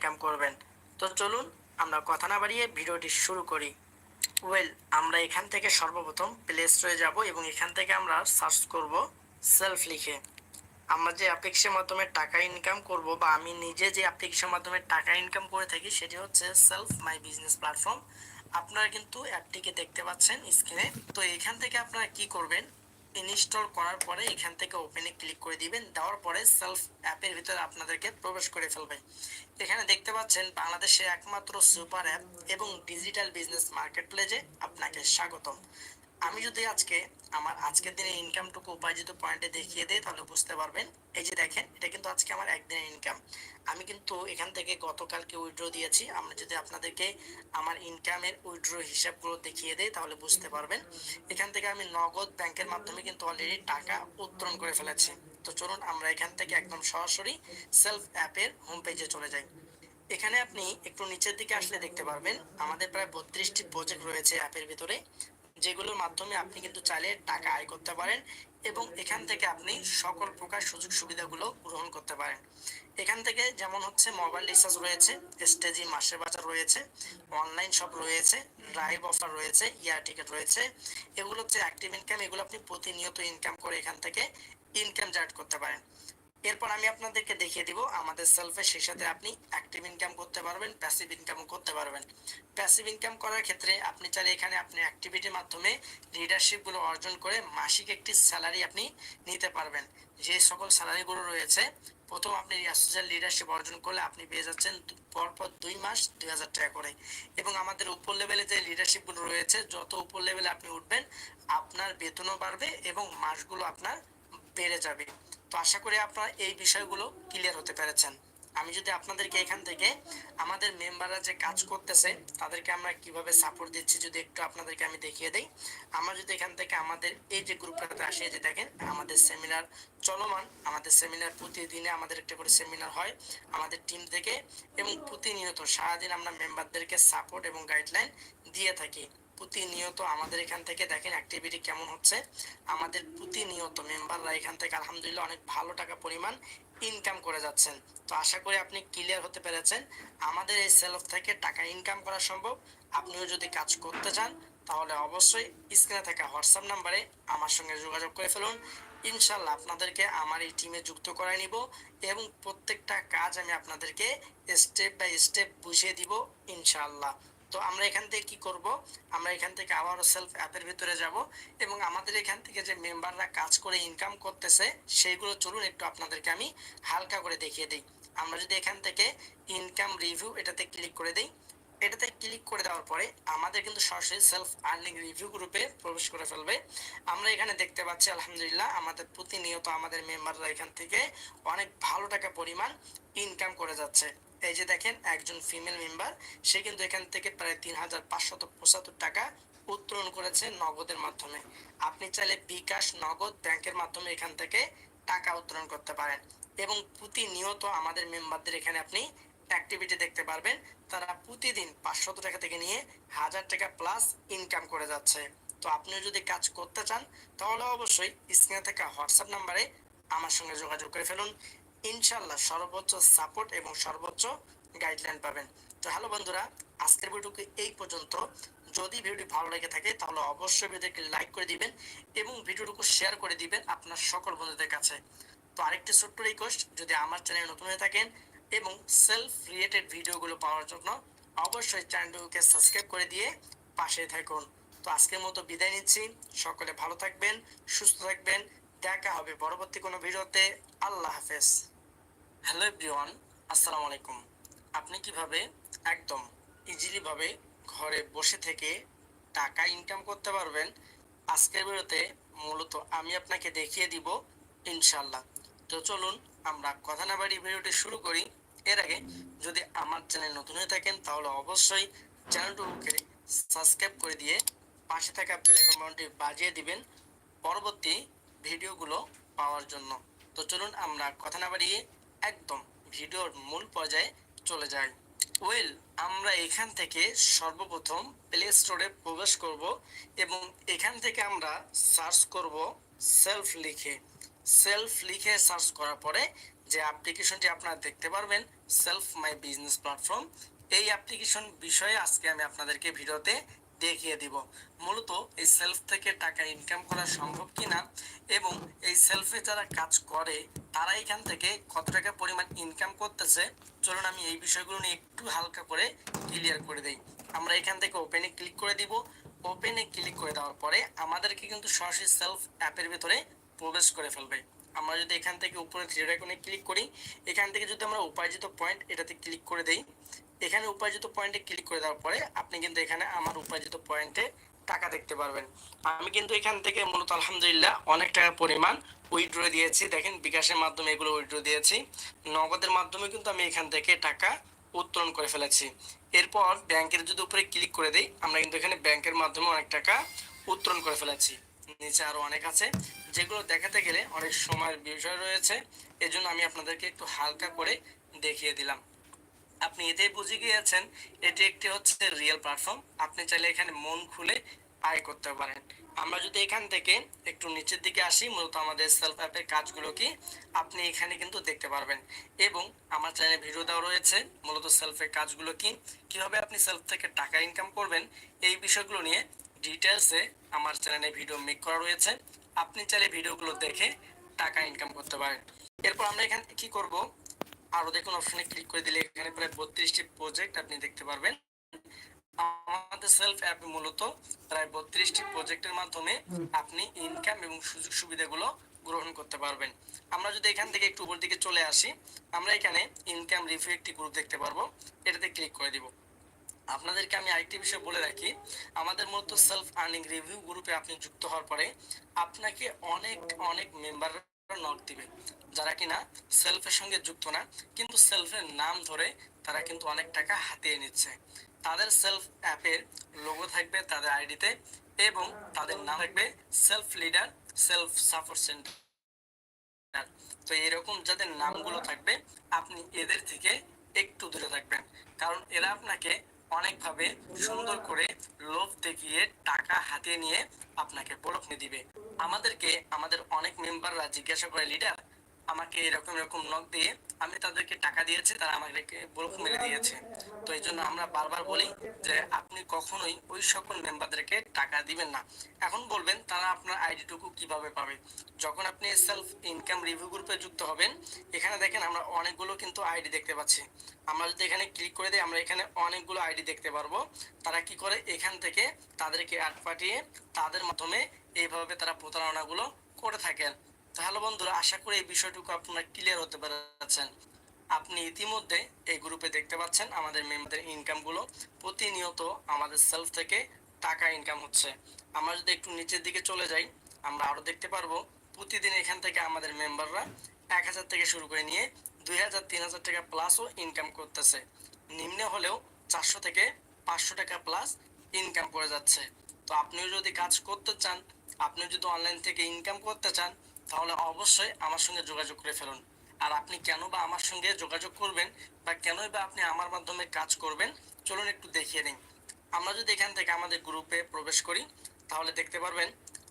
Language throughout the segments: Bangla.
ইনকাম করবেন। তো চলুন, আমরা কথা না বাড়িয়ে ভিডিওটি শুরু করি। ওয়েল আমরা এখান থেকে সর্বপ্রথম প্লে স্টোরে যাব এবং এখান থেকে আমরা সার্চ করব সেলফ লিখে। আমরা যে অ্যাপ্লিকেশনের মাধ্যমে টাকা ইনকাম করব বা আমি নিজে যে অ্যাপ্লিকেশনের মাধ্যমে টাকা ইনকাম করে থাকি, সেটি হচ্ছে সেলফ মাই বিজনেস প্ল্যাটফর্ম আপনারা কিন্তু অ্যাপটিকে দেখতে পাচ্ছেন স্ক্রিনে তো এখান থেকে আপনারা কি করবেন? ইনস্টল করার পরে এখান থেকে ওপেনে ক্লিক করে দিবেন, দেওয়ার পরে সেলফ অ্যাপের ভিতরে আপনাদেরকে প্রবেশ করে ফেলবে। এখানে দেখতে পাচ্ছেন বাংলাদেশের একমাত্র সুপার অ্যাপ এবং ডিজিটাল বিজনেস মার্কেট প্লেজে আপনাকে স্বাগতম। আমি যদি আজকে আমার আজকের দিনে ইনকামটুকু উপার্জিত পয়েন্টে দেখিয়ে দেই, তাহলে বুঝতে পারবেন। এই যে দেখেন, এটা কিন্তু আজকে আমার একদিনের ইনকাম আমি কিন্তু এখান থেকে গতকালকে উইথড্র দিয়েছি। আমরা যদি আপনাদেরকে আমার ইনকামের উইড্রো হিসাবগুলো দেখিয়ে দেই, তাহলে বুঝতে পারবেন। এখান থেকে আমি নগদ ব্যাংকের মাধ্যমে কিন্তু অলরেডি টাকা উত্তোলন করে ফেলেছি। তো চলুন, আমরা এখান থেকে একদম সরাসরি সেলফ অ্যাপের হোম পেজে চলে যাই। এখানে আপনি একটু নিচের দিকে আসলে দেখতে পারবেন। আমাদের প্রায় বত্রিশটি প্রজেক্ট রয়েছে অ্যাপের ভিতরে। যেগুলোর মাধ্যমে আপনি কিন্তু চাইলে টাকা আয় করতে পারেন এবং এখান থেকে আপনি সকল প্রকার সুযোগ সুবিধাগুলো গ্রহণ করতে পারেন। এখান থেকে যেমন হচ্ছে মোবাইল রিচার্জ রয়েছে স্টেজি মাসের বাজার রয়েছে অনলাইন শপ রয়েছে ড্রাইভ অফার রয়েছে ইয়ার টিকিট রয়েছে, এগুলো হচ্ছে অ্যাক্টিভ ইনকাম এগুলো আপনি প্রতিনিয়ত ইনকাম করে এখান থেকে ইনকাম জেনারেট করতে পারেন। এরপর আমি আপনাদেরকে দেখিয়ে দিব আমাদের সেলফে সেই সাথে আপনি অ্যাক্টিভ ইনকাম করতে পারবেন প্যাসিভ ইনকামও করতে পারবেন। প্যাসিভ ইনকাম করার ক্ষেত্রে আপনি চাইলে এখানে আপনি অ্যাক্টিভিটির মাধ্যমে লিডারশিপগুলো অর্জন করে মাসিক একটি স্যালারি আপনি নিতে পারবেন। যে সকল স্যালারিগুলো রয়েছে, প্রথম আপনি সোশ্যাল লিডারশিপ অর্জন করলে আপনি পেয়ে যাচ্ছেন পরপর দুই মাস দুই হাজার টাকা করে। এবং আমাদের উপর লেভেলে যে লিডারশিপগুলো রয়েছে, যত উপর লেভেলে আপনি উঠবেন, আপনার বেতনও বাড়বে এবং মাসগুলো আপনার বেড়ে যাবে। তো আশা করি আপনারা এই বিষয়গুলো ক্লিয়ার হতে পেরেছেন। আমি যদি আপনাদেরকে এখান থেকে আমাদের মেম্বাররা যে কাজ করতেছে, তাদেরকে আমরা কীভাবে সাপোর্ট দিচ্ছি যদি একটু আপনাদেরকে আমি দেখিয়ে দেই। আমরা যদি এখান থেকে আমাদের এই যে গ্রুপটাতে আসে যে দেখেন, আমাদের সেমিনার চলমান। আমাদের সেমিনার প্রতিদিনে আমাদের একটা করে সেমিনার হয় আমাদের টিম থেকে এবং প্রতিনিয়ত সারাদিন আমরা মেম্বারদেরকে সাপোর্ট এবং গাইডলাইন দিয়ে থাকি। প্রতিনিয়ত আমাদের এখান থেকে দেখেন অ্যাক্টিভিটি কেমন হচ্ছে। আমাদের প্রতিনিয়ত মেম্বাররা এখান থেকে আলহামদুলিল্লাহ অনেক ভালো টাকা পরিমাণ ইনকাম করে যাচ্ছেন। তো আশা করি আপনি ক্লিয়ার হতে পেরেছেন। আমাদের এই সেলফ থেকে টাকা ইনকাম করা সম্ভব। আপনিও যদি কাজ করতে চান, তাহলে অবশ্যই স্ক্রিনে থাকা হোয়াটসঅ্যাপ নাম্বারে আমার সঙ্গে যোগাযোগ করে ফেলুন। ইনশাল্লাহ আপনাদেরকে আমার এই টিমে যুক্ত করে নিব এবং প্রত্যেকটা কাজ আমি আপনাদেরকে স্টেপ বাই স্টেপ বুঝিয়ে দিব ইনশাআল্লাহ। তো আমরা এখান থেকে কি করব? আমরা এখান থেকে আবারও সেলফ অ্যাপের ভিতরে যাব এবং আমাদের এখান থেকে যে মেম্বাররা কাজ করে ইনকাম করতেছে, সেইগুলো চলুন একটু আপনাদেরকে আমি হালকা করে দেখিয়ে দিই। আমরা যদি এখান থেকে ইনকাম রিভিউ এটাতে ক্লিক করে দিই, এটাতে ক্লিক করে দেওয়ার পরে আমাদের কিন্তু সরাসরি সেলফ আর্নিং রিভিউ গ্রুপে প্রবেশ করে ফেলবে। আমরা এখানে দেখতে পাচ্ছি, আলহামদুলিল্লাহ, আমাদের প্রতিনিয়ত আমাদের মেম্বাররা এখান থেকে অনেক ভালো টাকা পরিমাণ ইনকাম করে যাচ্ছে। এই যে দেখেন, একজন ফিমেল মেম্বার সে কিন্তু এখান থেকে প্রায় তিন হাজার পাঁচশত পঁচাত্তর টাকা উত্তোলন করেছে নগদের মাধ্যমে। আপনি চাইলে বিকাশ নগদ ব্যাংকের মাধ্যমে এখান থেকে টাকা উত্তোলন করতে পারেন। এবং প্রতিনিয়ত আমাদের মেম্বারদের এখানে আপনি অ্যাক্টিভিটি দেখতে পারবেন। তারা প্রতিদিন পাঁচশত টাকা থেকে নিয়ে হাজার টাকা প্লাস ইনকাম করে যাচ্ছে। তো আপনিও যদি কাজ করতে চান, তাহলে অবশ্যই স্ক্রিনে থাকা হোয়াটসঅ্যাপ নাম্বারে আমার সঙ্গে যোগাযোগ করে ফেলুন। ইনশাল্লাহ সর্বোচ্চ সাপোর্ট এবং সর্বোচ্চ গাইডলাইন পাবেন। তো হ্যালো বন্ধুরা, আজকের ভিডিওকে এই পর্যন্ত। যদি ভিডিওটি ভালো লেগে থাকে, তাহলে অবশ্যই ভিডিওকে লাইক করে দিবেন এবং ভিডিওটুকু শেয়ার করে দিবেন আপনার সকল বন্ধুদের কাছে। তো আরেকটি ছোট্ট রিকোয়েস্ট যদি আমার চ্যানেল নতুন হয়ে থাকেন এবং সেলফ রিলেটেড ভিডিওগুলো পাওয়ার জন্য, অবশ্যই চ্যানেলটিকে সাবস্ক্রাইব করে দিয়ে পাশে থাকুন। তো আজকের মতো বিদায় নিচ্ছি। সকলে ভালো থাকবেন, সুস্থ থাকবেন। দেখা হবে পরবর্তী কোনো ভিডিওতে। আল্লাহ হাফেজ। হ্যালো এভরিওয়ান, আসসালামু আলাইকুম। আপনি কীভাবে একদম ইজিলি ভাবে ঘরে বসে থেকে টাকা ইনকাম করতে পারবেন? আজকের ভিডিওতে মূলত আমি আপনাকে দেখিয়ে দিব ইনশাল্লাহ তো চলুন আমরা কথা না বাড়ি ভিডিওটি শুরু করি। এর আগে যদি আমার চ্যানেল নতুন হয়ে থাকেন, তাহলে অবশ্যই চ্যানেলটিকে সাবস্ক্রাইব করে দিয়ে পাশে থাকা বেলাইকন বাটনটি বাজিয়ে দিবেন পরবর্তী ভিডিওগুলো পাওয়ার জন্য। তো চলুন আমরা কথা না বাড়িয়ে একদম ভিডিওর মূল পর্যায়ে চলে যাই ওয়েল আমরা এখান থেকে সর্বপ্রথম প্লে স্টোরে প্রবেশ করব এবং এখান থেকে আমরা সার্চ করব সেলফ লিখে। সেলফ লিখে সার্চ করার পরে যে অ্যাপ্লিকেশনটি আপনারা দেখতে পারবেন, সেলফ মাই বিজনেস প্ল্যাটফর্ম, এই অ্যাপ্লিকেশন বিষয়ে আজকে আমি আপনাদেরকে ভিডিওতে দেখিয়ে দিব। মূলত এই সেলফ থেকে টাকা ইনকাম করা সম্ভব কিনা এবং এই সেলফে যারা কাজ করে, তারা এখান থেকে কত টাকা পরিমাণ ইনকাম করতেছে? চলুন আমি এই বিষয়গুলো নিয়ে একটু হালকা করে ক্লিয়ার করে দিই। আমরা এখান থেকে ওপেনে ক্লিক করে দিব। ওপেনে ক্লিক করে দেওয়ার পরে আমাদেরকে কিন্তু সরাসরি সেলফ অ্যাপের ভিতরে প্রবেশ করে ফেলবে। আমরা যদি এখান থেকে উপরে থ্রি ক্লিক করি, এখান থেকে যদি আমরা উপার্জিত পয়েন্ট এটাতে ক্লিক করে দেই এখানে উপার্জিত পয়েন্টে ক্লিক করে দেওয়ার পরে আপনি কিন্তু এখানে আমার উপার্জিত পয়েন্টে টাকা দেখতে পারবেন। আমি কিন্তু এখান থেকে মূলত আলহামদুলিল্লাহ অনেক টাকা পরিমাণ উইথড্র দিয়েছি। দেখেন বিকাশের মাধ্যমে এগুলো উইথড্র দিয়েছি। নগদের মাধ্যমে কিন্তু আমি এখান থেকে টাকা উত্তোলন করে ফেলেছি। এরপর ব্যাংকের যদি উপরে ক্লিক করে দিই, আমরা কিন্তু এখানে ব্যাংকের মাধ্যমে অনেক টাকা উত্তোলন করে ফেলেছি। নিচে আরও অনেক আছে। যেগুলো দেখাতে গেলে অনেক সময়ের বিষয় রয়েছে। এজন্য আমি আপনাদেরকে একটু হালকা করে দেখিয়ে দিলাম। আপনি এতেই বুঝে গিয়েছেন, এটি একটি হচ্ছে রিয়েল প্ল্যাটফর্ম আপনি চাইলে এখানে মন খুলে আয় করতে পারেন। আমরা যদি এখান থেকে একটু নিচের দিকে আসি, মূলত আমাদের সেলফ অ্যাপের কাজগুলো কি, আপনি এখানে কিন্তু দেখতে পারবেন। এবং আমার চ্যানেলে ভিডিও দেওয়া রয়েছে, মূলত সেলফের কাজগুলো কি, কীভাবে আপনি সেলফ থেকে টাকা ইনকাম করবেন, এই বিষয়গুলো নিয়ে ডিটেলসে আমার চ্যানেলে ভিডিও মেক করা রয়েছে। আপনি চাইলে ভিডিওগুলো দেখে টাকা ইনকাম করতে পারেন। এরপর আমরা এখানে কি করব আরও দেখুন অপশনে ক্লিক করে দিলে এখানে প্রায় বত্রিশটি প্রজেক্ট আপনি দেখতে পারবেন। আমাদের সেলফ অ্যাপ মূলত প্রায় বত্রিশটি প্রজেক্টের মাধ্যমে আপনি ইনকাম এবং সুযোগ সুবিধাগুলো গ্রহণ করতে পারবেন। আমরা যদি এখান থেকে একটু উপর দিকে চলে আসি আমরা এখানে ইনকাম রিভিউ একটি গ্রুপ দেখতে পারব। এটাতে ক্লিক করে দিব। আপনাদেরকে আমি আরেকটি বিষয় বলে রাখি আমাদের মতো সেলফ আর্নিং রিভিউ গ্রুপে আপনি যুক্ত হওয়ার পরে আপনাকে অনেক অনেক মেম্বার নক দিবে। যারা কিনা সেলফের সঙ্গে যুক্ত না, কিন্তু সেলফের নাম ধরে তারা কিন্তু অনেক টাকা হাতিয়ে নিচ্ছে। তাদের সেলফ অ্যাপের লোগো থাকবে তাদের আইডিতে এবং তাদের নাম থাকবে self leader self support centre তো এরকম যাদের নামগুলো থাকবে, আপনি এদের থেকে একটু দূরে থাকবেন। কারণ এরা আপনাকে অনেকভাবে সুন্দর করে লোভ দেখিয়ে টাকা হাতিয়ে নিয়ে আপনাকে বরফ দিবে। আমাদেরকে, আমাদের অনেক মেম্বাররা জিজ্ঞাসা করে, লিডার, আমাকে এরকম এরকম নখ দিয়ে আমি তাদেরকে টাকা দিয়েছি, তারা আমাদেরকে বরফ মেরে দিয়েছে। তো এই জন্য আমরা বারবার বলি যে আপনি কখনোই ওই সকল মেম্বারদেরকে টাকা দিবেন না। এখন বলবেন, তারা আপনার আইডিটুকু কীভাবে পাবে? যখন আপনি সেলফ ইনকাম রিভিউ গ্রুপে যুক্ত হবেন, এখানে দেখেন আমরা অনেকগুলো কিন্তু আইডি দেখতে পাচ্ছি। আমরা যদি এখানে ক্লিক করে দিই, আমরা এখানে অনেকগুলো আইডি দেখতে পারব। তারা কি করে? এখান থেকে তাদেরকে অ্যাড পাঠিয়ে তাদের মাধ্যমে এইভাবে তারা প্রতারণাগুলো করে থাকেন। তাহলে বন্ধুরা, আশা করি এই বিষয়টুকু আপনারা ক্লিয়ার হতে পারছেন। আপনি ইতিমধ্যে এই গ্রুপে দেখতে পাচ্ছেন আমাদের মেম্বারদের ইনকামগুলো প্রতিনিয়ত আমাদের সেলফ থেকে টাকা ইনকাম হচ্ছে। আমরা যদি একটু নিচের দিকে চলে যাই, আমরা আরও দেখতে পারব, প্রতিদিন এখান থেকে আমাদের মেম্বাররা এক হাজার থেকে শুরু করে নিয়ে দুই হাজার, তিন হাজার টাকা প্লাসও ইনকাম করতেছে। নিম্নে হলেও চারশো থেকে পাঁচশো টাকা প্লাস ইনকাম করে যাচ্ছে। তো আপনিও যদি কাজ করতে চান আপনি যদি অনলাইন থেকে ইনকাম করতে চান তাহলে অবশ্যই আমার সঙ্গে যোগাযোগ করে ফেলুন। আর আপনি কেন বা আমার সঙ্গে যোগাযোগ করবেন বা কেনই বা আপনি আমার মাধ্যমে কাজ করবেন, চলুন একটু দেখিয়ে নিন আমরা যদি এখান থেকে আমাদের গ্রুপে প্রবেশ করি, তাহলে দেখতে পারবেন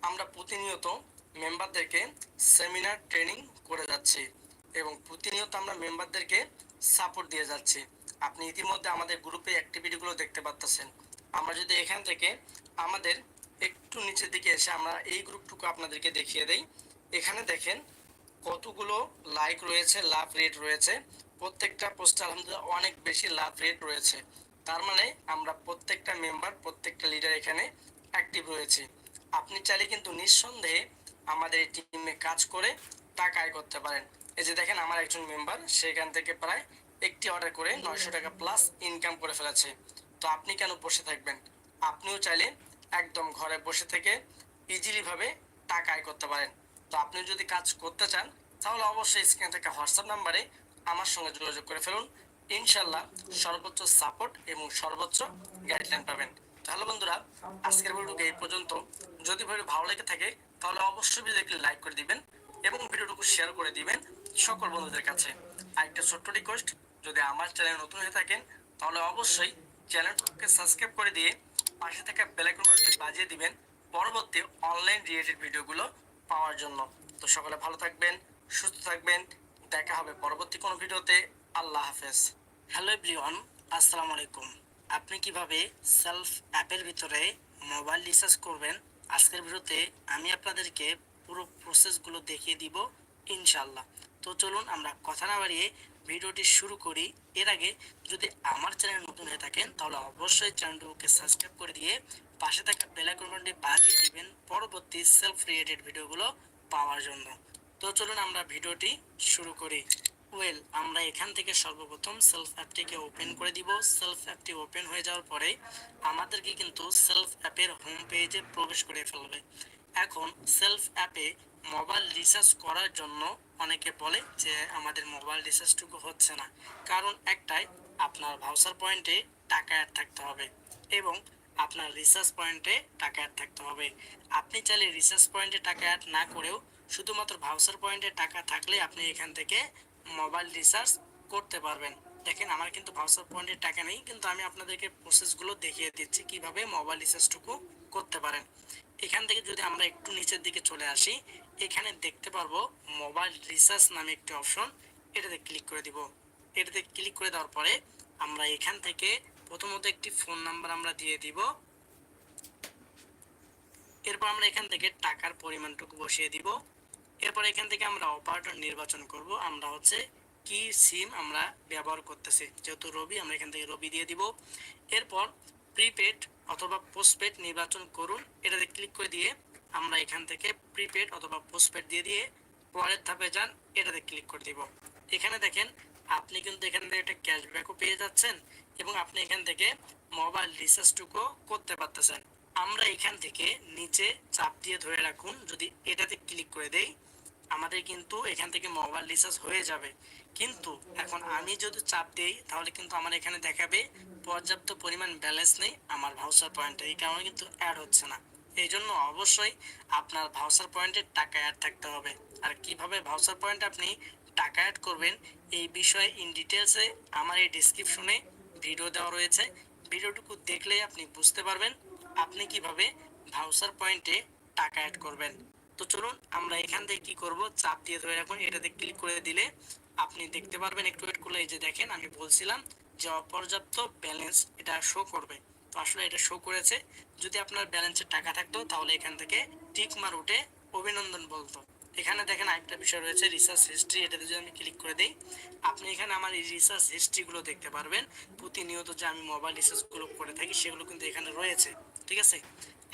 আমরা প্রতিনিয়ত মেম্বারদেরকে সেমিনার ট্রেনিং করে যাচ্ছি এবং প্রতিনিয়ত আমরা মেম্বারদেরকে সাপোর্ট দিয়ে যাচ্ছি। আপনি ইতিমধ্যে আমাদের গ্রুপে অ্যাক্টিভিটিগুলো দেখতে পাচ্ছেন আমরা যদি এখান থেকে আমাদের একটু নিচের দিকে এসে আমরা এই গ্রুপটুকু আপনাদেরকে দেখিয়ে দেই। এখানে দেখেন কতগুলো লাইক রয়েছে লাভ রেট রয়েছে। প্রত্যেকটা পোস্টে আলহামদুলিল্লাহ অনেক বেশি লাভ রেট রয়েছে। তার মানে আমরা প্রত্যেকটা মেম্বার প্রত্যেকটা লিডার এখানে অ্যাক্টিভ রয়েছে। আপনি চাইলে কিন্তু নিঃসন্দেহে আমাদের এই টিমে কাজ করে টাকা আয় করতে পারেন। এই যে দেখেন আমার একজন মেম্বার সেখান থেকে প্রায় একটি অর্ডার করে নয়শো টাকা প্লাস ইনকাম করে ফেলেছে। তো আপনি কেন বসে থাকবেন? আপনিও চাইলে একদম ঘরে বসে থেকে ইজিলিভাবে টাকা আয় করতে পারেন। তো আপনি যদি কাজ করতে চান, তাহলে অবশ্যই স্ক্রিনে থাকা হোয়াটসঅ্যাপ নাম্বারে আমার সঙ্গে যোগাযোগ করে ফেলুন। ইনশাল্লাহ সর্বোচ্চ সাপোর্ট এবং সর্বোচ্চ গাইডলাইন পাবেন। তাহলে বন্ধুরা, আজকের ভিডিওটুকু এই পর্যন্ত। যদি ভিডিও ভালো লেগে থাকে, তাহলে অবশ্যই ভিডিওকে লাইক করে দিবেন এবং ভিডিওটুকু শেয়ার করে দিবেন সকল বন্ধুদের কাছে। আর একটা ছোট্ট রিকোয়েস্ট যদি আমার চ্যানেল নতুন হয়ে থাকেন, তাহলে অবশ্যই চ্যানেলটাকে সাবস্ক্রাইব করে দিয়ে পাশে থাকা বেলাইকন বাজিয়ে দিবেন। পরবর্তী অনলাইন রিলেটেড ভিডিওগুলো পাওয়ার জন্য। তো সকলে ভালো থাকবেন, সুস্থ থাকবেন। দেখা হবে পরবর্তী কোনো ভিডিওতে। আল্লাহ হাফেজ। হ্যালো এভরিওয়ান, আসসালামু আলাইকুম। আপনি কীভাবে সেলফ অ্যাপের ভিতরে মোবাইল রিচার্জ করবেন? আজকের ভিডিওতে আমি আপনাদেরকে পুরো প্রসেসগুলো দেখিয়ে দিব ইনশাল্লাহ তো চলুন আমরা কথা না বাড়িয়ে ভিডিওটি শুরু করি। এর আগে যদি আমার চ্যানেল নতুন হয়ে থাকেন, তাহলে অবশ্যই চ্যানেলটিকে সাবস্ক্রাইব করে দিয়ে পাশে থাকা বেল আইকনটি বাজিয়ে দিবেন পরবর্তী সেলফ রিলেটেড ভিডিওগুলো পাওয়ার জন্য। তো চলুন আমরা ভিডিওটি শুরু করি। ওয়েল আমরা এখান থেকে সর্বপ্রথম সেলফ অ্যাপটিকে ওপেন করে দিব। সেলফ অ্যাপটি ওপেন হয়ে যাওয়ার পরে আমাদেরকে কিন্তু সেলফ অ্যাপের হোম পেজে প্রবেশ করে ফেলবে। এখন সেলফ অ্যাপে মোবাইল রিচার্জ করার জন্য অনেকে বলে যে আমাদের মোবাইল রিচার্জটুকু হচ্ছে না। কারণ একটাই, আপনার ভাউচার পয়েন্টে টাকা অ্যাড থাকতে হবে। এবং আপনার রিসার্চ পয়েন্টে টাকা অ্যাড থাকতে হবে। আপনি চাইলে রিচার্জ পয়েন্টে টাকা অ্যাড না করেও শুধুমাত্র ভাউচার পয়েন্টে টাকা থাকলে আপনি এখান থেকে মোবাইল রিচার্জ করতে পারবেন। দেখেন, আমার কিন্তু ভাউচার পয়েন্টের টাকা নেই, কিন্তু আমি আপনাদেরকে প্রসেসগুলো দেখিয়ে দিচ্ছি কীভাবে মোবাইল রিচার্জটুকু করতে পারেন। এখান থেকে যদি আমরা একটু নিচের দিকে চলে আসি, এখানে দেখতে পারব মোবাইল রিচার্জ নামে একটি অপশন এটাতে ক্লিক করে দিব। এটাতে ক্লিক করে দেওয়ার পরে আমরা এখান থেকে প্রথমত একটি ফোন নাম্বার আমরা দিয়ে দিব। এরপর আমরা এখান থেকে টাকার পরিমাণটুকু বসিয়ে দিব। এরপর এখান থেকে আমরা অপারেটর নির্বাচন করব। আমরা হচ্ছে কি সিম আমরা ব্যবহার করতেছি, যেহেতু রবি, আমরা এখান থেকে রবি দিয়ে দিব। এরপর প্রিপেড অথবা পোস্টপেড নির্বাচন করুন। এটাতে ক্লিক করে দিয়ে আমরা এখান থেকে প্রিপেড অথবা পোস্টপেড দিয়ে দিয়ে পরের ধাপে যান, এটাতে ক্লিক করে দিব। এখানে দেখেন, আপনি কিন্তু এখান থেকে একটা ক্যাশব্যাকও পেয়ে যাচ্ছেন। এবং আপনি এখান থেকে মোবাইল রিচার্জটুকু করতে পারতেছেন। আমরা এখান থেকে নিচে চাপ দিয়ে ধরে রাখুন, যদি এটাতে ক্লিক করে দেই, আমাদের কিন্তু এখান থেকে মোবাইল রিচার্জ হয়ে যাবে। কিন্তু এখন আমি যদি চাপ দেই, তাহলে কিন্তু আমার এখানে দেখাবে পর্যাপ্ত পরিমাণ ব্যালেন্স নেই আমার ভাউচার পয়েন্টে এই কারণে কিন্তু অ্যাড হচ্ছে না। এই জন্য অবশ্যই আপনার ভাউচার পয়েন্টে টাকা অ্যাড থাকতে হবে। আর কীভাবে ভাউচার পয়েন্ট আপনি টাকা অ্যাড করবেন, এই বিষয়ে ইন ডিটেলসে আমার এই ডিসক্রিপশনে ভিডিও দেওয়া রয়েছে। ভিডিওটুকু দেখলে আপনি বুঝতে পারবেন আপনি কীভাবে ভাউচার পয়েন্টে টাকা অ্যাড করবেন। তো চলুন আমরা এখান থেকে কি করব? চাপ দিয়ে ধরে রাখুন। এটাতে ক্লিক করে দিলে আপনি দেখতে পারবেন। একটু ওয়েট করলে এই যে দেখেন, আমি বলছিলাম যে অপর্যাপ্ত ব্যালেন্স এটা শো করবে। তো আসলে এটা শো করেছে। যদি আপনার ব্যালেন্সের টাকা থাকতো, তাহলে এখান থেকে টিক মার উঠে অভিনন্দন বলতো। এখানে দেখেন আরেকটা বিষয় রয়েছে রিসার্চ হিস্ট্রি এটাতে যদি আমি ক্লিক করে দিই, আপনি এখানে আমার এই রিসার্চ হিস্ট্রিগুলো দেখতে পারবেন। প্রতিনিয়ত যে আমি মোবাইল রিসার্চগুলো করে থাকি, সেগুলো কিন্তু এখানে রয়েছে, ঠিক আছে?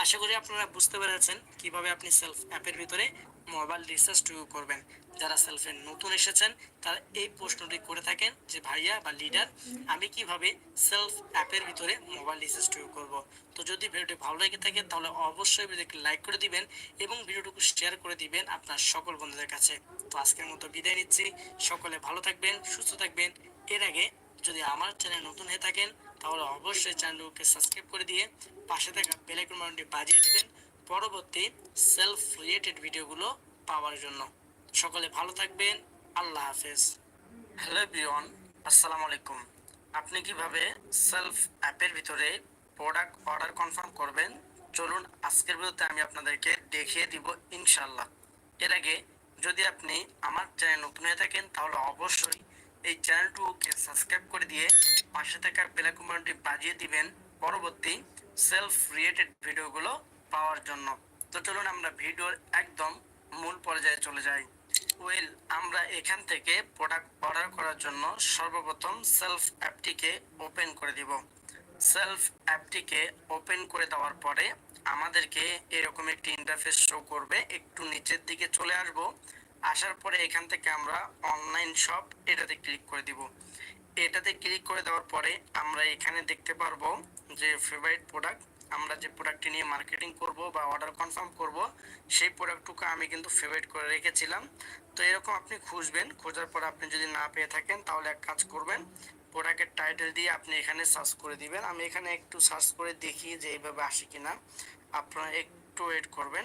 আশা করি আপনারা বুঝতে পেরেছেন কীভাবে আপনি সেলফ অ্যাপের ভিতরে মোবাইল রিচার্জ টু করবেন। যারা সেলফে নতুন এসেছেন, তারা এই প্রশ্নটি করে থাকেন যে, ভাইয়া বা লিডার আমি কীভাবে সেলফ অ্যাপের ভিতরে মোবাইল রিচার্জ টু করব? তো যদি ভিডিওটি ভালো লেগে থাকে, তাহলে অবশ্যই ভিডিওটি লাইক করে দিবেন এবং ভিডিওটুকু শেয়ার করে দিবেন আপনার সকল বন্ধুদের কাছে। তো আজকের মতো বিদায় নিচ্ছি। সকলে ভালো থাকবেন, সুস্থ থাকবেন। এর আগে যদি আমার চ্যানেল নতুন হয়ে থাকেন তাহলে অবশ্যই চ্যানেলকে সাবস্ক্রাইব করে দিয়ে পাশে থাকা বেল আইকন বাটনটি বাজিয়ে দিবেন পরবর্তী সেলফ রিলেটেড ভিডিওগুলো পাওয়ার জন্য। সকলে ভালো থাকবেন, আল্লাহ হাফেজ। হ্যালো এভরিওয়ান আসসালামু আলাইকুম। আপনি কীভাবে সেলফ অ্যাপের ভিতরে প্রোডাক্ট অর্ডার কনফার্ম করবেন? চলুন আজকের ভিডিওতে আমি আপনাদেরকে দেখিয়ে দিব ইনশাল্লাহ এর আগে যদি আপনি আমার চ্যানেল নতুন হয়ে থাকেন, তাহলে অবশ্যই এই চ্যানেলটুকে সাবস্ক্রাইব করে দিয়ে পাশে থাকা বেলাকুমারটি বাজিয়ে দিবেন পরবর্তী সেলফ রিলেটেড ভিডিওগুলো পাওয়ার জন্য। তো চলুন আমরা ভিডিওর একদম মূল পর্যায়ে চলে যাই। ওয়েল আমরা এখান থেকে প্রোডাক্ট অর্ডার করার জন্য সর্বপ্রথম সেলফ অ্যাপটিকে ওপেন করে দিব। সেলফ অ্যাপটিকে ওপেন করে দেওয়ার পরে আমাদেরকে এরকম একটি ইন্টারফেস শো করবে। একটু নিচের দিকে চলে আসব। আসার পরে এখান থেকে আমরা অনলাইন শপ এটাতে ক্লিক করে দিব। এটাতে ক্লিক করে দেওয়ার পরে আমরা এখানে দেখতে পারব যে ফেভারিট প্রোডাক্ট আমরা যে প্রোডাক্টটি নিয়ে মার্কেটিং করব বা অর্ডার কনফার্ম করব, সেই প্রোডাক্টটুকু আমি কিন্তু ফেভারিট করে রেখেছিলাম। তো এরকম আপনি খুঁজবেন, খোঁজার পর আপনি যদি না পেয়ে থাকেন, তাহলে এক কাজ করবেন প্রোডাক্টের টাইটেল দিয়ে আপনি এখানে সার্চ করে দিবেন। আমি এখানে একটু সার্চ করে দেখি যে এইভাবে আসে কিনা। আপনারা একটু ওয়েট করবেন।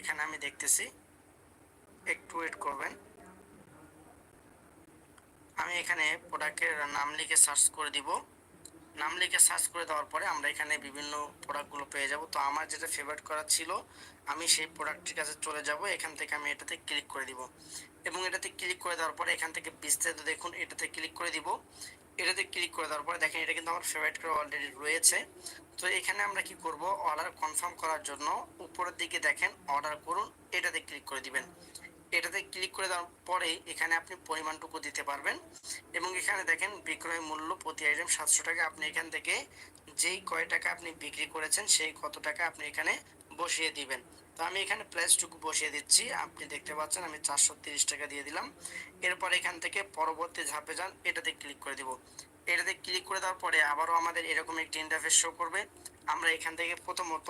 এখানে আমি দেখতেছি। একটু ওয়েট করবেন আমি এখানে প্রোডাক্টের নাম লিখে সার্চ করে দিব। নাম লিখে সার্চ করে দেওয়ার পরে আমরা এখানে বিভিন্ন প্রোডাক্টগুলো পেয়ে যাব। তো আমার যেটা ফেভারিট করা ছিল, আমি সেই প্রোডাক্টটির কাছে চলে যাব। এখান থেকে আমি এটাতে ক্লিক করে দিব। এবং এটাতে ক্লিক করে দেওয়ার পরে এখান থেকে বিস্তারিত দেখুন, এটাতে ক্লিক করে দিব। এটাতে ক্লিক করে দেওয়ার পরে দেখেন এটা কিন্তু আমার ফেভারিট করে অলরেডি রয়েছে। তো এখানে আমরা কি করব? অর্ডার কনফার্ম করার জন্য উপরের দিকে দেখেন অর্ডার করুন, এটাতে ক্লিক করে দিবেন। এটাতে ক্লিক করে দেওয়ার পরে এখানে আপনি পরিমাণটুকু দিতে পারবেন। এবং এখানে দেখেন বিক্রয় মূল্য প্রতি আইটেম সাতশো টাকা। আপনি এখান থেকে যেই কয় টাকা আপনি বিক্রি করেছেন, সেই কত টাকা আপনি এখানে বসিয়ে দিবেন। তো আমি এখানে প্রাইসটুকু বসিয়ে দিচ্ছি। আপনি দেখতে পাচ্ছেন আমি চারশো তিরিশ টাকা দিয়ে দিলাম। এরপর এখান থেকে পরবর্তী ঝাঁপে যান, এটাতে ক্লিক করে দিব। এটাতে ক্লিক করে দেওয়ার পরে আবারও আমাদের এরকম একটি ইন্টারফেস শো করবে। আমরা এখান থেকে প্রথমত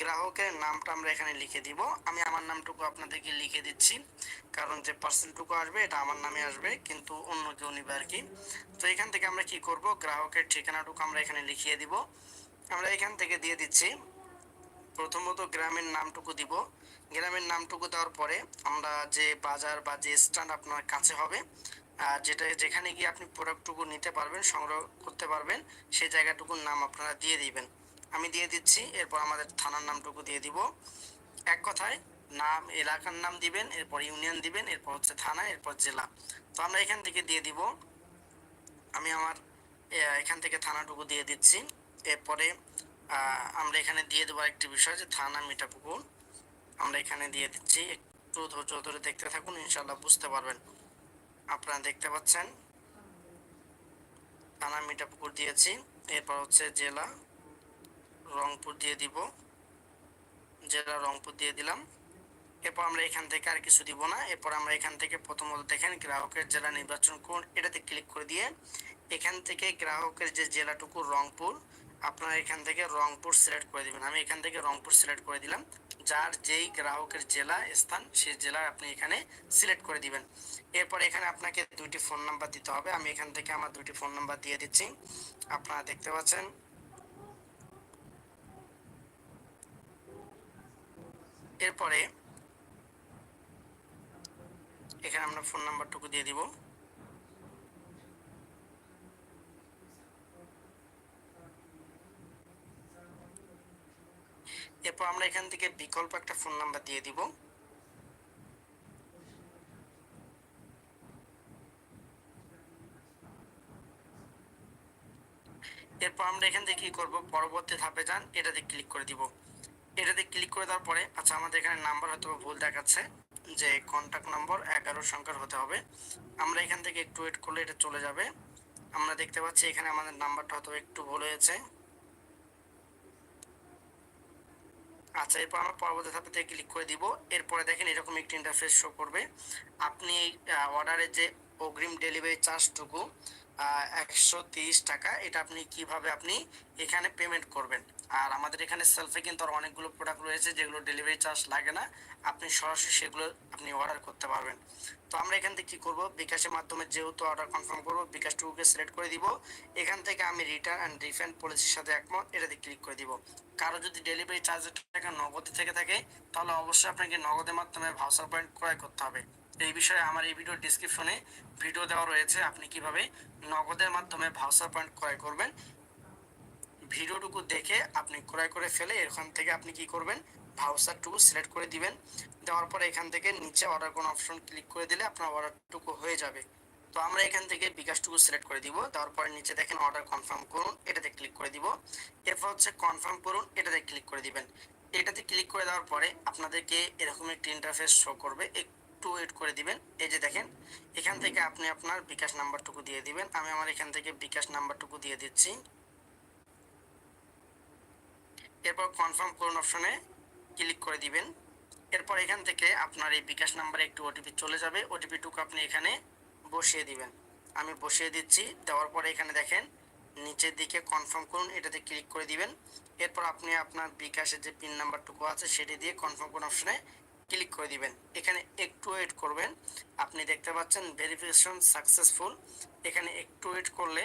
গ্রাহকের নামটা আমরা এখানে লিখে দিব। আমি আমার নামটুকু আপনাদেরকে লিখে দিচ্ছি। কারণ যে পার্সেন্টটুকু আসবে, এটা আমার নামে আসবে, কিন্তু অন্য কেউ নিবে আর কি। তো এখান থেকে আমরা কি করব? গ্রাহকের ঠিকানাটুকু আমরা এখানে লিখিয়ে দিব। আমরা এখান থেকে দিয়ে দিচ্ছি, প্রথমত গ্রামের নামটুকু দিব। গ্রামের নামটুকু দেওয়ার পরে আমরা যে বাজার বা যে স্ট্যান্ড আপনার কাছে হবে আর যেটা যেখানে গিয়ে আপনি প্রোডাক্টটুকু নিতে পারবেন, সংগ্রহ করতে পারবেন, সেই জায়গাটুকুর নাম আপনারা দিয়ে দিবেন। আমি দিয়ে দিচ্ছি, এরপর আমাদের থানার নামটুকু দিয়ে দিব। এক কথায়, নাম, এলাকার নাম দিবেন, এরপর ইউনিয়ন দিবেন, এরপর হচ্ছে থানা, এরপর জেলা। তো আমরা এখান থেকে দিয়ে দিব। আমি আমার এখান থেকে থানাটুকু দিয়ে দিচ্ছি। এরপরে আমরা এখানে দিয়ে দেবো একটি বিষয়, যে থানা মিঠাপুকুর। আমরা এখানে দিয়ে দিচ্ছি। একটু ধৈর্য ধরে দেখতে থাকুন ইনশাল্লাহ বুঝতে পারবেন। আপনারা দেখতে পাচ্ছেন। থানা মিঠাপুকুর দিয়েছি। এরপর হচ্ছে জেলা। রংপুর দিয়ে দিব। জেলা রংপুর দিয়ে দিলাম। এরপর আমরা এখান থেকে আর কিছু দিব না। এরপর আমরা এখান থেকে প্রথমত দেখেন গ্রাহকের জেলা নির্বাচন করুন এটাতে ক্লিক করে দিয়ে এখান থেকে গ্রাহকের যে জেলাটুকু রংপুর, আপনারা এখান থেকে রংপুর সিলেক্ট করে দিবেন। আমি এখান থেকে রংপুর সিলেক্ট করে দিলাম। যার যেই গ্রাহকের জেলা স্থান, সেই জেলা আপনি এখানে সিলেক্ট করে দিবেন। এরপর এখানে আপনাকে দুইটি ফোন নাম্বার দিতে হবে। আমি এখান থেকে আমার দুইটি ফোন নাম্বার দিয়ে দিচ্ছি। আপনারা দেখতে পাচ্ছেন এরপরে এখানে আমরা ফোন নাম্বারটুকু দিয়ে দিব। এরপর আমরা এখান থেকে বিকল্প একটা ফোন নাম্বার দিয়ে দিব। এরপর আমরা এখান থেকে কি করব? পরবর্তী ধাপে যান, এটাতে ক্লিক করে দিব। এটাতে ক্লিক করে দেওয়ার পরে আচ্ছা আমাদের এখানে নাম্বার হয়তো ভুল দেখাচ্ছে, যে কন্ট্যাক্ট নম্বর এগারো সংখ্যার হতে হবে। আমরা এখান থেকে একটু ওয়েট করলে এটা চলে যাবে। আমরা দেখতে পাচ্ছি এখানে আমাদের নাম্বারটা হয়তো একটু ভুল হয়েছে। আচ্ছা এরপর আমরা পরবর্তী ধাপে ক্লিক করে দিব। এরপরে দেখেন এরকম একটি ইন্টারফেস শো করবে। আপনি এই অর্ডারের যে অগ্রিম ডেলিভারি চার্জটুকু একশো টাকা। এটা আপনি কীভাবে আপনি এখানে পেমেন্ট করবেন? আর আমাদের এখানে সেলফে কিন্তু আর অনেকগুলো প্রোডাক্ট রয়েছে যেগুলো ডেলিভারি চার্জ লাগে না। আপনি সরাসরি সেগুলো আপনি অর্ডার করতে পারবেন। তো আমরা এখান থেকে কী করব? বিকাশের মাধ্যমে যেহেতু অর্ডার কনফার্ম করব বিকাশটুকুকে সিলেক্ট করে দিব। এখান থেকে আমি রিটার্ন অ্যান্ড রিফান্ড পলিসির সাথে একমত। এটাতে ক্লিক করে দিব। কারও যদি ডেলিভারি চার্জের টাকা নগদে থেকে থাকে, তাহলে অবশ্যই আপনাকে নগদের মাধ্যমে ভাউচার পয়েন্ট ক্রয় করতে হবে। এই বিষয়ে আমার এই ভিডিও ডিসক্রিপশনে ভিডিও দেওয়া রয়েছে, আপনি কীভাবে নগদের মাধ্যমে ভাউচার পয়েন্ট ক্রয় করবেন। ভিডিওটুকু দেখে আপনি ক্রয় করে ফেলে এখান থেকে আপনি কি করবেন? ভাউচারটুকু সিলেক্ট করে দিবেন। দেওয়ার পরে এখান থেকে নিচে অর্ডার কোন অপশন ক্লিক করে দিলে আপনার অর্ডারটুকু হয়ে যাবে। তো আমরা এখান থেকে বিকাশটুকু সিলেক্ট করে দিব। দেওয়ার পরে নিচে দেখেন অর্ডার কনফার্ম করুন, এটাতে ক্লিক করে দিব। এরপর হচ্ছে কনফার্ম করুন, এটাতে ক্লিক করে দিবেন। এটাতে ক্লিক করে দেওয়ার পরে আপনাদেরকে এরকম একটি ইন্টারফেস শো করবে। একটু ওয়েট করে দিবেন। এই যে দেখেন, এখান থেকে আপনি আপনার বিকাশ নাম্বারটুকু দিয়ে দিবেন। আমি আমার এখান থেকে বিকাশ নাম্বারটুকু দিয়ে দিচ্ছি। এরপর কনফার্ম করুন অপশনে ক্লিক করে দিবেন। এরপর এখান থেকে আপনার এই বিকাশ নাম্বারে একটু ওটিপি চলে যাবে। ওটিপিটুকু আপনি এখানে বসিয়ে দিবেন। আমি বসিয়ে দিচ্ছি। দেওয়ার পরে এখানে দেখেন, নিচের দিকে কনফার্ম করুন। এটাতে ক্লিক করে দিবেন। এরপর আপনি আপনার বিকাশের যে পিন নাম্বারটুকু আছে, সেটি দিয়ে কনফার্ম করুন অপশনে ক্লিক করে দিবেন। এখানে একটু ওয়েট করবেন। আপনি দেখতে পাচ্ছেন ভেরিফিকেশন সাকসেসফুল এখানে একটু ওয়েট করলে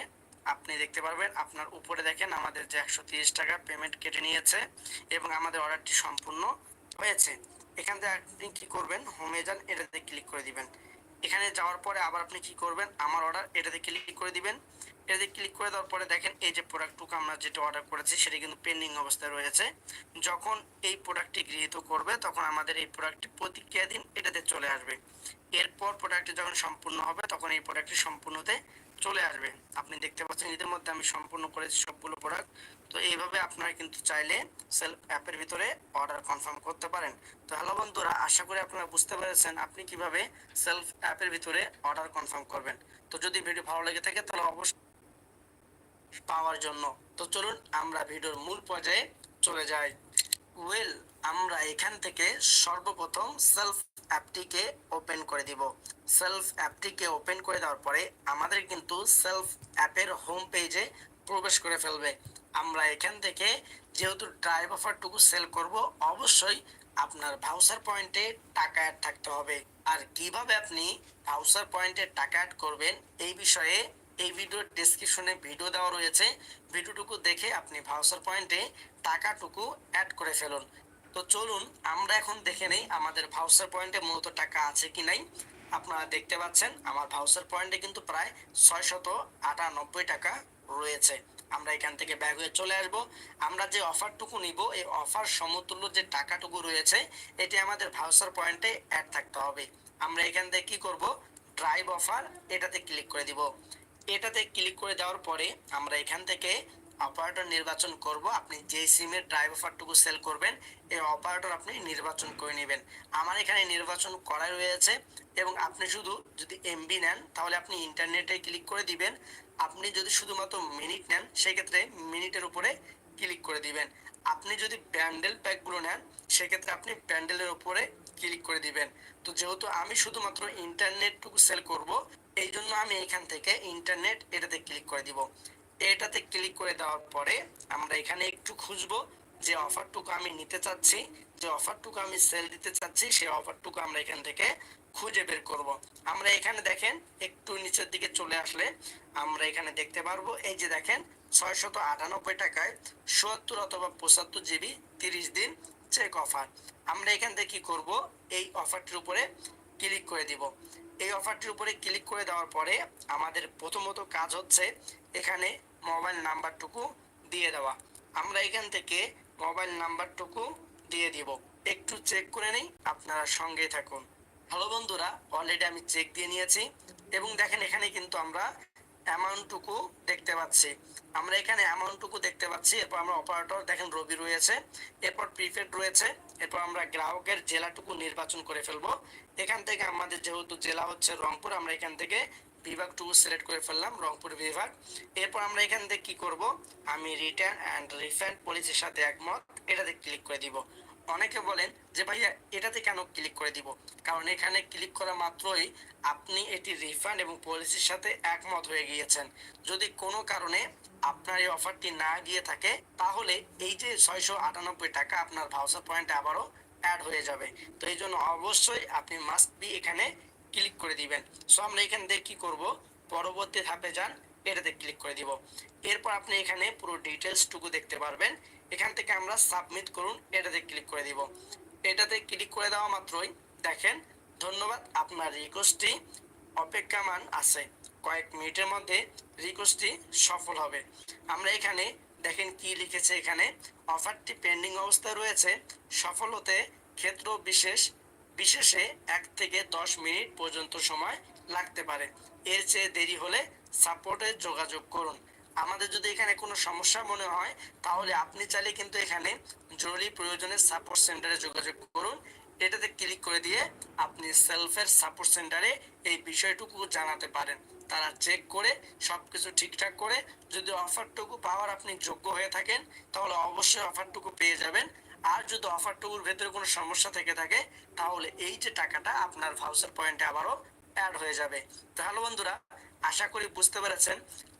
আপনি দেখতে পারবেন আপনার উপরে দেখেন আমাদের যে একশো টাকা পেমেন্ট কেটে নিয়েছে এবং আমাদের অর্ডারটি সম্পূর্ণ হয়েছে। এখান থেকে আপনি কী করবেন? হোমে যান, এটাতে ক্লিক করে দিবেন। এখানে যাওয়ার পরে আবার আপনি কি করবেন? আমার অর্ডার এটাতে ক্লিক করে দিবেন। এতে ক্লিক করে দেওয়ার পরে দেখেন এই যে প্রোডাক্টটুকু আমরা যেটা অর্ডার করেছি, সেটা কিন্তু পেন্ডিং অবস্থায় রয়েছে। যখন এই প্রোডাক্টটি গৃহীত করবে, তখন আমাদের এই প্রোডাক্টটি প্রতিক্রিয়া দিন এটাতে চলে আসবে। এরপর প্রোডাক্টটি যখন সম্পূর্ণ হবে, তখন এই প্রোডাক্টটি সম্পূর্ণতে চলে আসবে। আপনি দেখতে পাচ্ছেন এদের মধ্যে আমি সম্পূর্ণ করেছি সবগুলো প্রোডাক্ট তো এইভাবে আপনারা কিন্তু চাইলে সেলফ অ্যাপের ভিতরে অর্ডার কনফার্ম করতে পারেন। তো হ্যালো বন্ধুরা, আশা করি আপনারা বুঝতে পেরেছেন আপনি কীভাবে সেলফ অ্যাপের ভিতরে অর্ডার কনফার্ম করবেন। তো যদি ভিডিও ভালো লেগে থাকে, তাহলে অবশ্যই পাওয়ার জন্য। তো চলুন আমরা ভিডিওর মূল পর্যায়ে চলে যাই। ওয়েল আমরা এখান থেকে সর্বপ্রথম সেলফ অ্যাপটিকে ওপেন করে দিব। সেলফ অ্যাপটিকে ওপেন করে দেওয়ার পরে আমাদের কিন্তু সেলফ অ্যাপের হোম পেজে প্রবেশ করে ফেলবে। আমরা এখান থেকে যেহেতু ড্রাইভ অফারটুকু সেল করব, অবশ্যই আপনার ভাউচার পয়েন্টে টাকা অ্যাড থাকতে হবে। আর কীভাবে আপনি ভাউচার পয়েন্টে টাকা অ্যাড করবেন, এই বিষয়ে এই ভিডিওর ডেসক্রিপশনে ভিডিও দেওয়া রয়েছে। ভিডিওটুকু দেখে আপনি ভাউচার পয়েন্টে টাকাটুকু অ্যাড করে ফেলুন। তো চলুন, আমরা এখন দেখে নেই আমাদের ভাউচার পয়েন্টে মূলত টাকা আছে কি নাই। আপনারা দেখতে পাচ্ছেন, আমার ভাউচার পয়েন্টে কিন্তু প্রায় ছয়শত আটানব্বই টাকা রয়েছে। আমরা এখান থেকে ব্যাগ হয়ে চলে আসব। আমরা যে অফারটুকু নিব, এই অফার সমতুল্য যে টাকাটুকু রয়েছে, এটি আমাদের ভাউচার পয়েন্টে অ্যাড থাকতে হবে। আমরা এখান থেকে কি করব? ড্রাইভ অফার এটাতে ক্লিক করে দিব। এটাতে ক্লিক করে দেওয়ার পরে আমরা এখান থেকে অপারেটর নির্বাচন করব। আপনি যে সিমের ড্রাইভ অফারটুকু সেল করবেন, এই অপারেটর আপনি নির্বাচন করে নেবেন। আমার এখানে নির্বাচন করা রয়েছে এবং আপনি শুধু যদি এমবি নেন, তাহলে আপনি ইন্টারনেটে ক্লিক করে দিবেন। আপনি যদি শুধুমাত্র মিনিট নেন, সেক্ষেত্রে মিনিটের উপরে ক্লিক করে দিবেন। আপনি যদি ব্যান্ডেল প্যাকগুলো নেন, সেক্ষেত্রে আপনি ব্যান্ডেলের উপরে ক্লিক করে দিবেন। তো যেহেতু আমি শুধুমাত্র ইন্টারনেটটুকু সেল করব এই জন্য আমি এখান থেকে ইন্টারনেট এটাতে ক্লিক করে দিব। এটাতে ক্লিক করে দেওয়ার পরে আমরা এখানে একটু খুঁজবো যে অফারটুকু আমি নিতে চাচ্ছি। যে অফারটুকু আমি সেল দিতে চাচ্ছি, সেই অফারটুকু আমরা এখান থেকে খুঁজে বের করব। আমরা এখানে দেখেন, একটু নিচের দিকে চলে আসলে আমরা এখানে দেখতে পারব। এই যে দেখেন, ছয়শত আটানব্বই টাকায় সত্তর অথবা পঁচাত্তর জিবি তিরিশ দিন চেক অফার আমরা এখান থেকে কি করব? এই অফারটির উপরে ক্লিক করে দিব। এই অফারটির উপরে ক্লিক করে দেওয়ার পরে আমাদের প্রথমত কাজ হচ্ছে এখানে মোবাইল নাম্বারটুকু দিয়ে দেওয়া। আমরা এখান থেকে মোবাইল নাম্বারটুকু দিয়ে দিব। একটু চেক করে নেই, আপনারা সঙ্গে থাকুন। হ্যালো বন্ধুরা অলরেডি আমি চেক দিয়ে নিয়েছি। এবং দেখেন এখানে কিন্তু আমরা অ্যামাউন্টটুকু দেখতে পাচ্ছি। আমরা এখানে অ্যামাউন্টটুকু দেখতে পাচ্ছি। এরপর আমরা অপারেটর দেখেন রবি রয়েছে। এরপর প্রিপেড রয়েছে। এরপর আমরা গ্রাহকের জেলাটুকু নির্বাচন করে ফেলব। এখান থেকে আমাদের যেহেতু জেলা হচ্ছে রংপুর, আমরা এখান থেকে বিভাগটুকু সিলেক্ট করে ফেললাম, রংপুর বিভাগ। এরপর আমরা এখান থেকে কি করব? আমি রিটার্ন অ্যান্ড রিফান্ড পলিসির সাথে একমত। এটাতে ক্লিক করে দিব। অনেকে বলেন যে, ভাইয়া, এটাতে কেন ক্লিক করে দিব? কারণ এখানে ক্লিক করা মাত্রই আপনি এটি রিফান্ড এবং পলিসির সাথে একমত হয়ে গিয়েছেন। যদি কোনো কারণে আপনার এই অফারটি না গিয়ে থাকে, তাহলে এই যে ছয়শো আটানব্বই টাকা আপনার ভাউচার পয়েন্টে আবারও অ্যাড হয়ে যাবে। তো এই জন্য অবশ্যই আপনি মাস্ট বি এখানে ক্লিক করে দিবেন। সো আমরা এখান থেকে কি করব? পরবর্তী ধাপে যান, এটাতে ক্লিক করে দিব। এরপর আপনি এখানে পুরো ডিটেলসটুকু দেখতে পারবেন। এখান থেকে আমরা সাবমিট করুন, এটাতে ক্লিক করে দিব। এটাতে ক্লিক করে দেওয়া মাত্রই দেখেন, ধন্যবাদ, আপনার রিকোয়েস্টটি অপেক্ষামান আছে। কয়েক মিনিটের মধ্যে রিকোয়েস্টটি সফল হবে। আমরা এখানে দেখেন কি লিখেছে এখানে অফারটি পেন্ডিং অবস্থায় রয়েছে সফল হতে ক্ষেত্র বিশেষ, বিশেষে এক থেকে দশ মিনিট পর্যন্ত সময় লাগতে পারে। এর চেয়ে দেরি হলে সাপোর্টে যোগাযোগ করুন। আমাদের যদি এখানে কোনো সমস্যা মনে হয়, তাহলে আপনি চাইলে কিন্তু এখানে জরুরি প্রয়োজনে সাপোর্ট সেন্টারে যোগাযোগ করুন। এটাতে ক্লিক করে দিয়ে আপনি সেলফের সাপোর্ট সেন্টারে এই বিষয়টুকু জানাতে পারেন। তারা চেক করে সব কিছু ঠিকঠাক করে, যদি অফারটুকু পাওয়ার আপনি যোগ্য হয়ে থাকেন, তাহলে অবশ্যই অফারটুকু পেয়ে যাবেন। আর যদি অফারটুকুর ভেতরে কোনো সমস্যা থেকে থাকে, তাহলে এই যে টাকাটা আপনার ভাউচার পয়েন্টে আবারও অ্যাড হয়ে যাবে। তো হ্যালো বন্ধুরা আশা করি বুঝতে পেরেছেন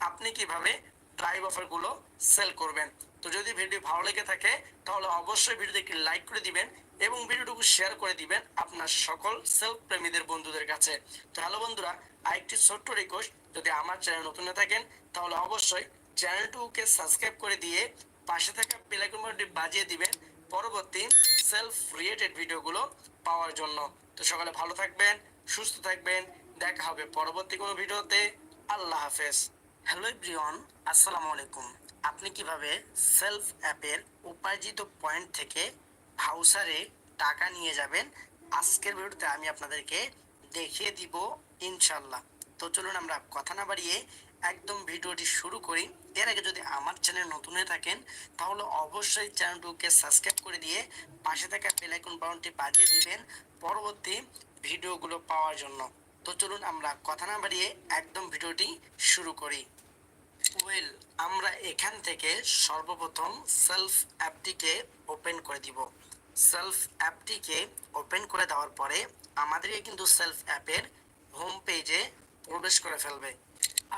আপনি কীভাবে ড্রাইভ অফারগুলো সেল করবেন। তো যদি ভিডিও ভালো লেগে থাকে, তাহলে অবশ্যই ভিডিওতে একটি লাইক করে দিবেন এবং ভিডিওটুকু শেয়ার করে দিবেন আপনার সকল সেলফ প্রেমীদের বন্ধুদের কাছে। তো হ্যালো বন্ধুরা, আরেকটি ছোট্ট রিকোয়েস্ট যদি আমার চ্যানেল নতুন হয়ে থাকেন, তাহলে অবশ্যই চ্যানেলটুকে সাবস্ক্রাইব করে দিয়ে পাশে থাকা বেলাইকন বাটনটি বাজিয়ে দিবেন পরবর্তী সেলফ রিলেটেড ভিডিওগুলো পাওয়ার জন্য। তো সকালে ভালো থাকবেন, সুস্থ থাকবেন দেখা হবে পরবর্তী কোনো ভিডিওতে। আল্লাহ হাফেজ। হ্যালো এভরিওয়ান, আসসালামু আলাইকুম। আপনি কীভাবে সেলফ অ্যাপের উপার্জিত পয়েন্ট থেকে ভাউসারে টাকা নিয়ে যাবেন? আজকের ভিডিওতে আমি আপনাদেরকে দেখিয়ে দিব ইনশাল্লাহ তো চলুন আমরা কথা না বাড়িয়ে একদম ভিডিওটি শুরু করি। এর আগে যদি আমার চ্যানেল নতুন হয়ে থাকেন, তাহলে অবশ্যই চ্যানেলটিকে সাবস্ক্রাইব করে দিয়ে পাশে থাকা বেল আইকন বাটনটি বাজিয়ে দিবেন পরবর্তী ভিডিওগুলো পাওয়ার জন্য। তো চলুন আমরা কথা না বাড়িয়ে একদম ভিডিওটি শুরু করি। ওয়েল আমরা এখান থেকে সর্বপ্রথম সেলফ অ্যাপটিকে ওপেন করে দিব। সেলফ অ্যাপটিকে ওপেন করে দেওয়ার পরে আমাদেরকে কিন্তু সেলফ অ্যাপের হোম পেজে প্রবেশ করে ফেলবে।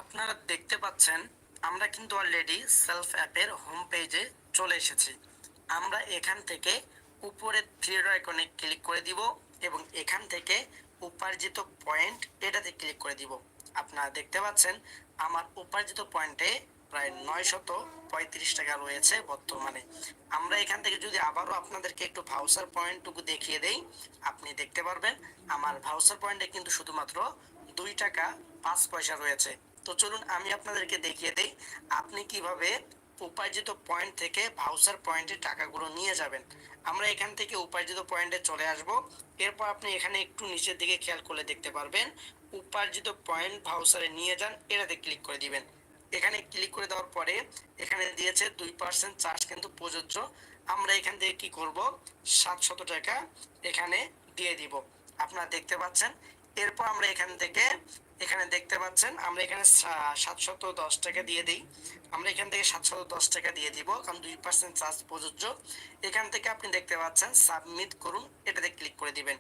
আপনারা দেখতে পাচ্ছেন, আমরা কিন্তু অলরেডি সেলফ অ্যাপের হোম পেজে চলে এসেছি। আমরা এখান থেকে উপরে থ্রি আইকনে ক্লিক করে দিব এবং এখান থেকে উপার্জিত পয়েন্ট এটাতে ক্লিক করে দিব। আপনারা দেখতে পাচ্ছেন, আমার উপার্জিত পয়েন্টে প্রায় নয় শত পঁয়ত্রিশ টাকা রয়েছে বর্তমানে। আমরা এখান থেকে যদি আবারও আপনাদেরকে একটু ভাউসার পয়েন্টটুকু দেখিয়ে দেই, আপনি দেখতে পারবেন, আমার ভাউসার পয়েন্টে কিন্তু শুধুমাত্র দুই টাকা পাঁচ পয়সা রয়েছে। তো চলুন আমি আপনাদেরকে দেখিয়ে দেই, আপনি কীভাবে উপার্জিত পয়েন্ট থেকে ভাউচার পয়েন্টে টাকাগুলো নিয়ে যাবেন। আমরা এখান থেকে উপার্জিত পয়েন্টে চলে আসব। এরপর আপনি এখানে একটু নিচের দিকে খেয়াল করলে দেখতে পারবেন। উপার্জিত পয়েন্ট ভাউচারে নিয়ে যান, এটাতে ক্লিক করে দিবেন। এখানে ক্লিক করে দেওয়ার পরে এখানে দিয়েছে দুই পার্সেন্ট চার্জ কিন্তু প্রযোজ্য। আমরা এখান থেকে কি করব? সাতশত টাকা এখানে দিয়ে দিব। আপনারা দেখতে পাচ্ছেন। এরপর আমরা এখান থেকে এখানে দেখতে পাচ্ছেন, আমরা এখানে সাতশত দশ টাকা দিয়ে দিই। আমরা এখান থেকে সাতশত দশ টাকা দিয়ে দিব, কারণ দুই পার্সেন্ট চার্জ প্রযোজ্য। এখান থেকে আপনি দেখতে পাচ্ছেন সাবমিট করুন, এটাতে ক্লিক করে দিবেন।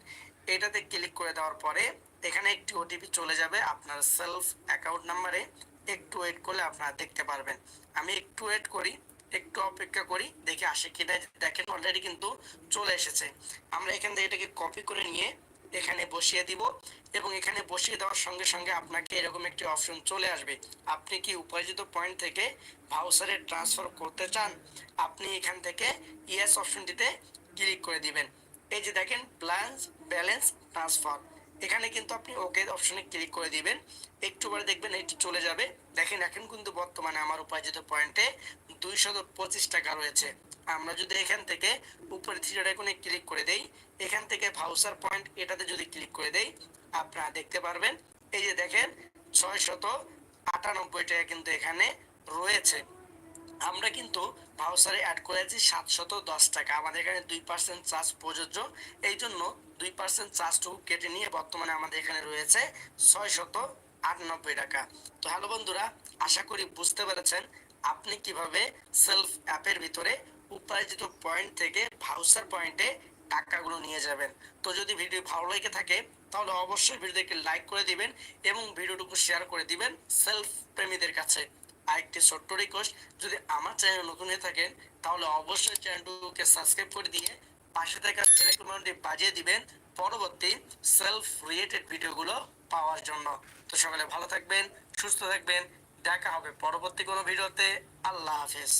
এটাতে ক্লিক করে দেওয়ার পরে এখানে একটি ওটিপি চলে যাবে আপনার সেলফ অ্যাকাউন্ট নাম্বারে একটু ওয়েট করলে আপনারা দেখতে পারবেন। আমি একটু ওয়েট করি, একটু অপেক্ষা করি, দেখে আসে কিনা। দেখেন অলরেডি কিন্তু চলে এসেছে। আমরা এখান থেকে এটাকে কপি করে নিয়ে এখানে বসিয়ে দিব এবং এখানে বসিয়ে দেওয়ার সঙ্গে সঙ্গে আপনাকে এরকম একটি অপশন চলে আসবে। আপনি কি উপার্জিত পয়েন্ট থেকে ভাউচারে ট্রান্সফার করতে চান, আপনি এখান থেকে ইয়েস অপশনটিতে ক্লিক করে দিবেন। এই যে দেখেন প্ল্যান্স ব্যালেন্স ট্রান্সফার এখানে কিন্তু আপনি ওকে অপশনে ক্লিক করে দিবেন। একটু পরে দেখবেন এটি চলে যাবে। দেখেন, এখন কিন্তু বর্তমানে আমার উপার্জিত পয়েন্টে দুইশত পঁচিশ টাকা রয়েছে। আমরা যদি এখান থেকে উপরে থ্রি আইকনে ক্লিক করে দেই, এখান থেকে ভাউচার পয়েন্ট এটাতে যদি ক্লিক করে দেই, আপনারা দেখতে পারবেন। এই যে দেখেন ছয় শত আটানব্বই টাকা কিন্তু এখানে রয়েছে। আমরা কিন্তু ভাউচারে অ্যাড করেছি সাতশত দশ টাকা। আমাদের এখানে দুই পার্সেন্ট চার্জ প্রযোজ্য। এই জন্য দুই পার্সেন্ট চার্জটুকু কেটে নিয়ে বর্তমানে আমাদের এখানে রয়েছে ছয় শত আটানব্বই টাকা। তো হ্যালো বন্ধুরা, আশা করি বুঝতে পেরেছেন আপনি কীভাবে সেলফ অ্যাপের ভিতরে উপার্জিত পয়েন্ট থেকে ভাউচার পয়েন্টে টাকাগুলো নিয়ে যাবেন। তো যদি ভিডিও ভালো লেগে থাকে, তাহলে অবশ্যই ভিডিওটিকে লাইক করে দিবেন এবং ভিডিওটুকু শেয়ার করে দিবেন সেলফ প্রেমীদের কাছে। আরেকটি ছোট্ট রিকোয়েস্ট যদি আমার চ্যানেল নতুন হয়ে থাকেন, তাহলে অবশ্যই চ্যানেলটিকে সাবস্ক্রাইব করে দিয়ে পাশে থাকা বেলাইকনটি বাজিয়ে দিবেন পরবর্তী সেলফ রিলেটেড ভিডিওগুলো পাওয়ার জন্য। তো সকালে ভালো থাকবেন, সুস্থ থাকবেন, দেখা হবে পরবর্তী কোনো ভিডিওতে আল্লাহ হাফেজ।